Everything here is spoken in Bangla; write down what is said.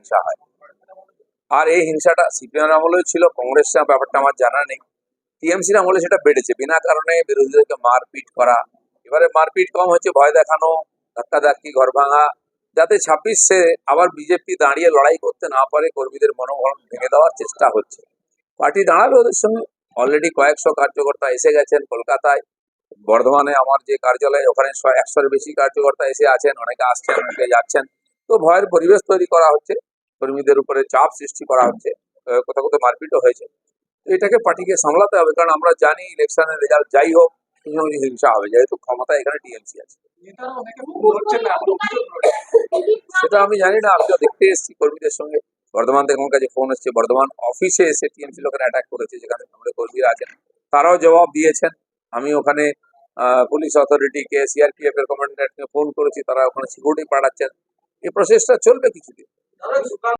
হিংসা হয়। আর এই হিংসাটা সিপিএম আমলেও ছিল, কংগ্রেসের ব্যাপারটা আমার জানা নেই। টিএমসির আমলে সেটা বেড়েছে, বিনা কারণে বিরোধীদেরকে মারপিট করা। এবারে মারপিট কম হচ্ছে, ভয় দেখানো, ধাক্কাধাক্কি, ঘর ভাঙা, যাতে ছাব্বিশে আবার বিজেপি দাঁড়িয়ে লড়াই করতে না পারে, কর্মীদের মনোবল ভেঙে দেওয়ার চেষ্টা হচ্ছে। পার্টি দাঁড়াবে ওদের সঙ্গে। অলরেডি কয়েকশো কার্যকর্তা এসে গেছেন কলকাতায়। বর্ধমানে আমার যে কার্যালয়, ওখানে একশোর বেশি কার্যকর্তা এসে আছেন, অনেকে আসছেন, অনেকে যাচ্ছেন। তো ভয়ের পরিবেশ তৈরি করা হচ্ছে। কর্মীদের উপরে চাপ সৃষ্টি করা হচ্ছে কোথাও কোথাও মারপিটও হয়েছে। তো এটাকে পার্টিকে সামলাতে হবে কারণ আমরা জানি ইলেকশনের রেজাল্ট যাই হোক কিছু কিছু হিংসা হবে যেহেতু ক্ষমতা এখানে টিএমসি আছে। সেটা আমি জানি না আমি তো দেখতে এসেছি কর্মীদের সঙ্গে। বর্ধমান থেকে আমার কাছে ফোন এসেছে বর্ধমান অফিসে এসে টিএমসি লোকেরা অ্যাটাক করেছে যেখানে আমাদের কর্মীরা আছেন। তারাও জবাব দিয়েছেন। আমি ওখানে আহ, পুলিশ অথরিটিকে সিআরপিএফ এর কমান্ডারকে ফোন করেছি তারা ওখানে সিকিউরিটি পাঠাচ্ছেন। এই প্রসেসটা চলবে কিছুদিন। Kalian.